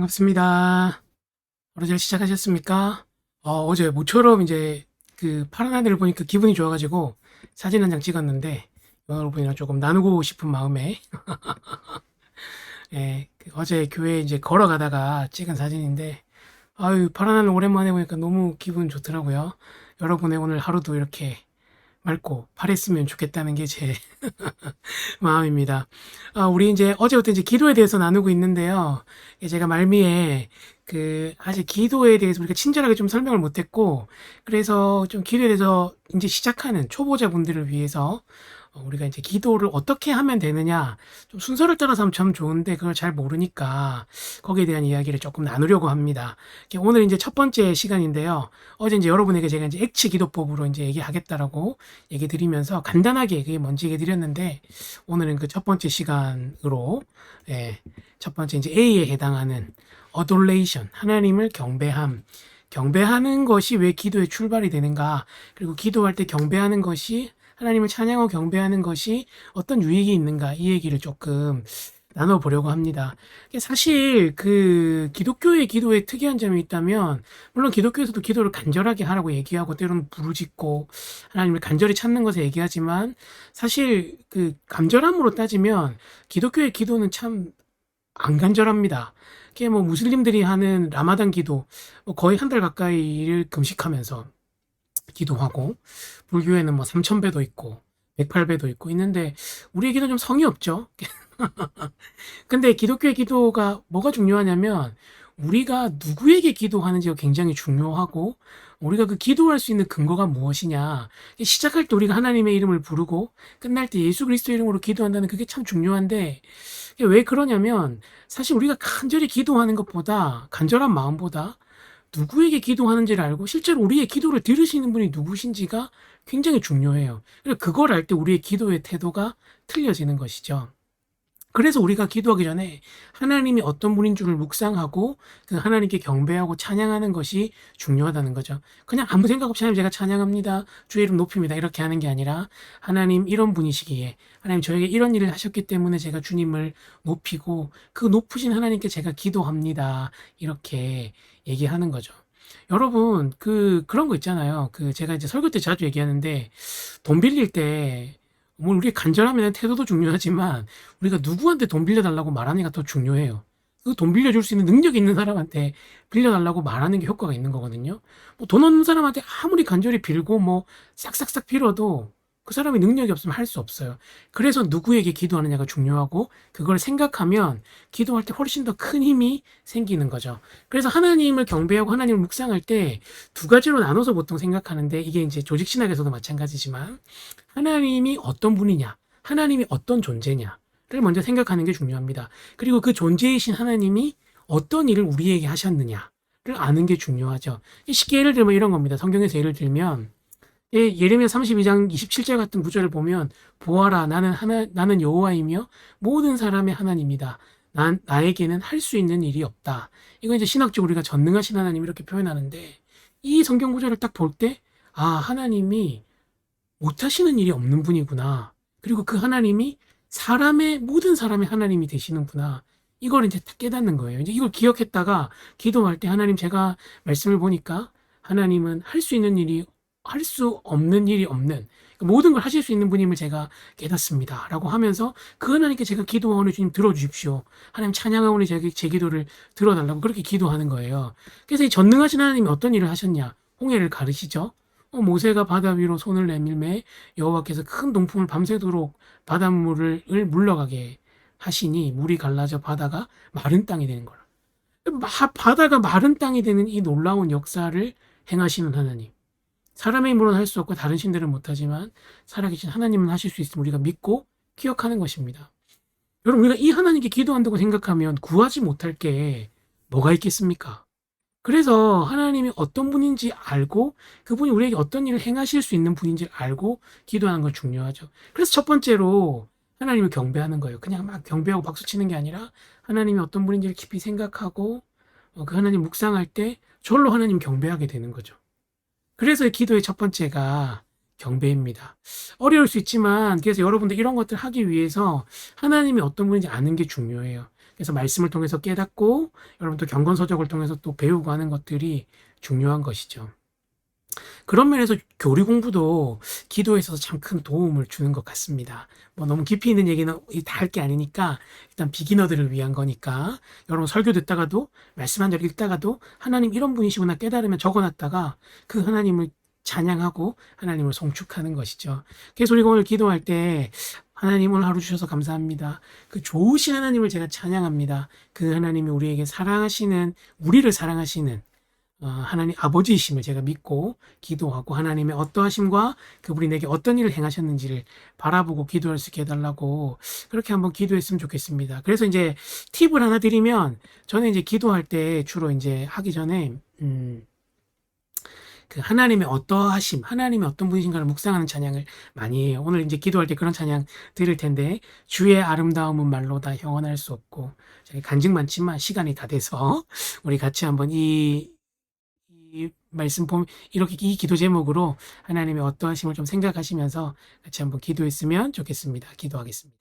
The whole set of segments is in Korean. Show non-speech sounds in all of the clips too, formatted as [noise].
반갑습니다. 하루 잘 시작하셨습니까? 어, 어제 모처럼 이제 그 파란 하늘을 보니까 기분이 좋아가지고 사진 한 장 찍었는데 여러분이랑 조금 나누고 싶은 마음에 [laughs] 예, 그 어제 교회 이제 걸어가다가 찍은 사진인데 아유 파란 하늘 오랜만에 보니까 너무 기분 좋더라고요. 여러분의 오늘 하루도 이렇게 맑고 파랬으면 좋겠다는 게 제 [laughs] 마음입니다. 아, 우리 이제 어제부터 이제 기도에 대해서 나누고 있는데요. 예, 제가 말미에 그 아직 기도에 대해서 우리가 친절하게 좀 설명을 못했고 그래서 좀 기도에 대해서 이제 시작하는 초보자분들을 위해서 어, 우리가 이제 기도를 어떻게 하면 되느냐 좀 순서를 따라서 하면 참 좋은데 그걸 잘 모르니까 거기에 대한 이야기를 조금 나누려고 합니다. 오늘 이제 첫 번째 시간인데요. 어제 이제 여러분에게 제가 이제 액치 기도법으로 이제 얘기하겠다라고 얘기 드리면서 간단하게 그게 뭔지 얘기 드렸는데 오늘은 그 첫 번째 시간으로 예, 첫 번째 이제 A에 해당하는 adoration 하나님을 경배함 경배하는 것이 왜 기도의 출발이 되는가 그리고 기도할 때 경배하는 것이 하나님을 찬양하고 경배하는 것이 어떤 유익이 있는가 이 얘기를 조금 나눠보려고 합니다. 이게 사실 그 기독교의 기도에 특이한 점이 있다면 물론 기독교에서도 기도를 간절하게 하라고 얘기하고 때로는 부르짖고 하나님을 간절히 찾는 것을 얘기하지만 사실 그 간절함으로 따지면 기독교의 기도는 참 안 간절합니다. 그게 뭐 무슬림들이 하는 라마단 기도 뭐 거의 한 달 가까이를 금식하면서 기도하고 불교에는 뭐 3,000배도 있고 108배도 있고 있는데 우리의 기도 좀 성의 없죠. [laughs] 근데 기독교의 기도가 뭐가 중요하냐면 우리가 누구에게 기도하는지가 굉장히 중요하고 우리가 그 기도할 수 있는 근거가 무엇이냐. 시작할 때 우리가 하나님의 이름을 부르고 끝날 때 예수 그리스도 이름으로 기도한다는 그게 참 중요한데 왜 그러냐면 사실 우리가 간절히 기도하는 것보다 간절한 마음보다 누구에게 기도하는지를 알고 실제로 우리의 기도를 들으시는 분이 누구신지가 굉장히 중요해요. 그걸 알 때 우리의 기도의 태도가 틀려지는 것이죠. 그래서 우리가 기도하기 전에 하나님이 어떤 분인 줄을 묵상하고 그 하나님께 경배하고 찬양하는 것이 중요하다는 거죠. 그냥 아무 생각 없이 하나님 제가 찬양합니다. 주의 이름 높입니다. 이렇게 하는 게 아니라 하나님 이런 분이시기에 하나님 저에게 이런 일을 하셨기 때문에 제가 주님을 높이고 그 높으신 하나님께 제가 기도합니다. 이렇게 얘기하는 거죠. 여러분 그 그런 거 있잖아요. 그 제가 이제 설교 때 자주 얘기하는데 돈 빌릴 때 뭐 우리 간절함에는 태도도 중요하지만 우리가 누구한테 돈 빌려달라고 말하는 게더 중요해요. 그 돈 빌려줄 수 있는 능력 있는 사람한테 빌려달라고 말하는 게 효과가 있는 거거든요. 뭐 돈 없는 사람한테 아무리 간절히 빌고 뭐 싹싹싹 빌어도 그 사람이 능력이 없으면 할 수 없어요. 그래서 누구에게 기도하느냐가 중요하고 그걸 생각하면 기도할 때 훨씬 더 큰 힘이 생기는 거죠. 그래서 하나님을 경배하고 하나님을 묵상할 때 두 가지로 나눠서 보통 생각하는데 이게 이제 조직 신학에서도 마찬가지지만 하나님이 어떤 분이냐, 하나님이 어떤 존재냐를 먼저 생각하는 게 중요합니다. 그리고 그 존재이신 하나님이 어떤 일을 우리에게 하셨느냐를 아는 게 중요하죠. 쉽게 예를 들면 이런 겁니다. 성경에서 예를 들면 예, 예레미야 32장 27절 같은 구절을 보면 보아라 나는 하나 나는 여호와이며 모든 사람의 하나님이다. 난 나에게는 할 수 있는 일이 없다. 이거 이제 신학적으로 우리가 전능하신 하나님 이렇게 표현하는데 이 성경 구절을 딱 볼 때 아, 하나님이 못하시는 일이 없는 분이구나. 그리고 그 하나님이 사람의 모든 사람의 하나님이 되시는구나. 이걸 이제 딱 깨닫는 거예요. 이제 이걸 기억했다가 기도할 때 하나님 제가 말씀을 보니까 하나님은 할 수 있는 일이 할 수 없는 일이 없는 그러니까 모든 걸 하실 수 있는 분임을 제가 깨닫습니다. 라고 하면서 그 하나님께 제가 기도하오니 주님 들어주십시오. 하나님 찬양하오니 제, 제 기도를 들어달라고 그렇게 기도하는 거예요. 그래서 이 전능하신 하나님이 어떤 일을 하셨냐? 홍해를 가르시죠. 어, 모세가 바다 위로 손을 내밀매 여호와께서 큰 동풍을 밤새도록 바닷물을 물러가게 하시니 물이 갈라져 바다가 마른 땅이 되는 거라. 바다가 마른 땅이 되는 이 놀라운 역사를 행하시는 하나님. 사람의 힘으로는 할 수 없고 다른 신들은 못하지만 살아계신 하나님은 하실 수 있음을 우리가 믿고 기억하는 것입니다. 여러분 우리가 이 하나님께 기도한다고 생각하면 구하지 못할 게 뭐가 있겠습니까? 그래서 하나님이 어떤 분인지 알고 그분이 우리에게 어떤 일을 행하실 수 있는 분인지를 알고 기도하는 건 중요하죠. 그래서 첫 번째로 하나님을 경배하는 거예요. 그냥 막 경배하고 박수 치는 게 아니라 하나님이 어떤 분인지를 깊이 생각하고 어, 그 하나님 묵상할 때 절로 하나님 경배하게 되는 거죠. 그래서 기도의 첫 번째가 경배입니다. 어려울 수 있지만 그래서 여러분들 이런 것들 하기 위해서 하나님이 어떤 분인지 아는 게 중요해요. 그래서 말씀을 통해서 깨닫고 여러분들 경건서적을 통해서 또 배우고 하는 것들이 중요한 것이죠. 그런 면에서 교리 공부도 기도에 있어서 참 큰 도움을 주는 것 같습니다. 뭐 너무 깊이 있는 얘기는 다 할 게 아니니까 일단 비기너들을 위한 거니까 여러분 설교 듣다가도 말씀 한 절 읽다가도 하나님 이런 분이시구나 깨달으면 적어놨다가 그 하나님을 찬양하고 하나님을 송축하는 것이죠. 그래서 우리가 오늘 기도할 때 하나님 오늘 하루 주셔서 감사합니다. 그 좋으신 하나님을 제가 찬양합니다. 그 하나님이 우리에게 사랑하시는 우리를 사랑하시는 어, 하나님 아버지이심을 제가 믿고 기도하고 하나님의 어떠하심과 그분이 내게 어떤 일을 행하셨는지를 바라보고 기도할 수 있게 해달라고 그렇게 한번 기도했으면 좋겠습니다. 그래서 이제 팁을 하나 드리면 저는 이제 기도할 때 주로 이제 하기 전에 음, 그 하나님의 어떠하심, 하나님의 어떤 분이신가를 묵상하는 찬양을 많이 해요. 오늘 이제 기도할 때 그런 찬양 드릴 텐데 주의 아름다움은 말로 다 형언할 수 없고 간증 많지만 시간이 다 돼서 우리 같이 한번 이, 이 말씀 보면 이렇게 이 기도 제목으로 하나님의 어떠하심을 좀 생각하시면서 같이 한번 기도했으면 좋겠습니다. 기도하겠습니다.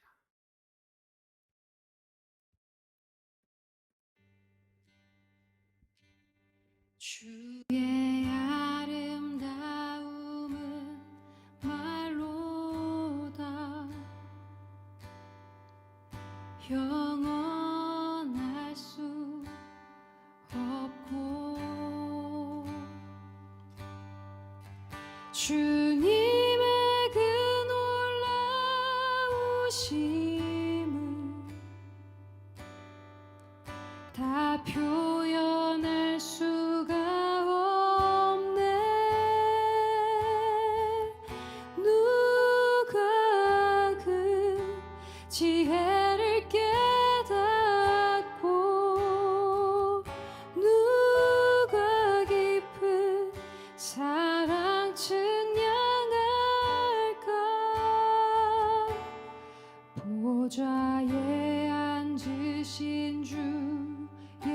주의 아름다움은 말로다 다 표현할 수가 없네. 누가 그 지혜 앉으신 주의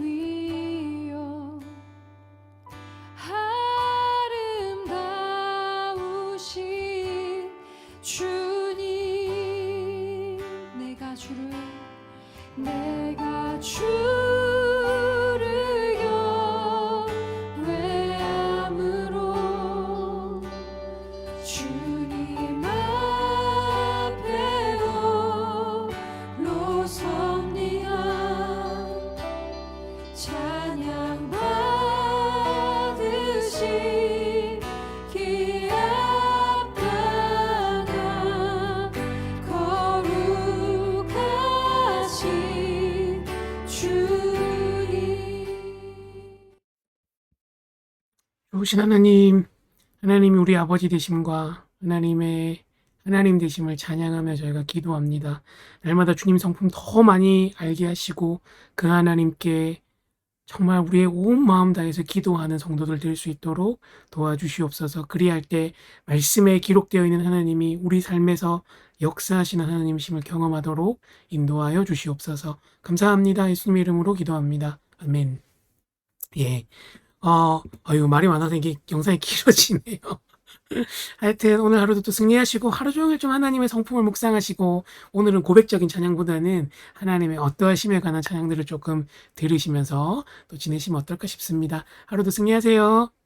위여 아름다우신 주님 내가 주를 내가 주 좋으신 하나님, 하나님이 우리 아버지 되심과 하나님의 하나님 되심을 찬양하며 저희가 기도합니다. 날마다 주님 성품 더 많이 알게 하시고 그 하나님께 정말 우리의 온 마음 다해서 기도하는 성도들 될 수 있도록 도와주시옵소서. 그리할 때 말씀에 기록되어 있는 하나님이 우리 삶에서 역사하시는 하나님이심을 경험하도록 인도하여 주시옵소서. 감사합니다. 예수님의 이름으로 기도합니다. 아멘. 예. 어, 어유 말이 많아서 이게 영상이 길어지네요. [laughs] 하여튼 오늘 하루도 또 승리하시고 하루 종일 좀 하나님의 성품을 묵상하시고 오늘은 고백적인 찬양보다는 하나님의 어떠하심에 관한 찬양들을 조금 들으시면서 또 지내시면 어떨까 싶습니다. 하루도 승리하세요.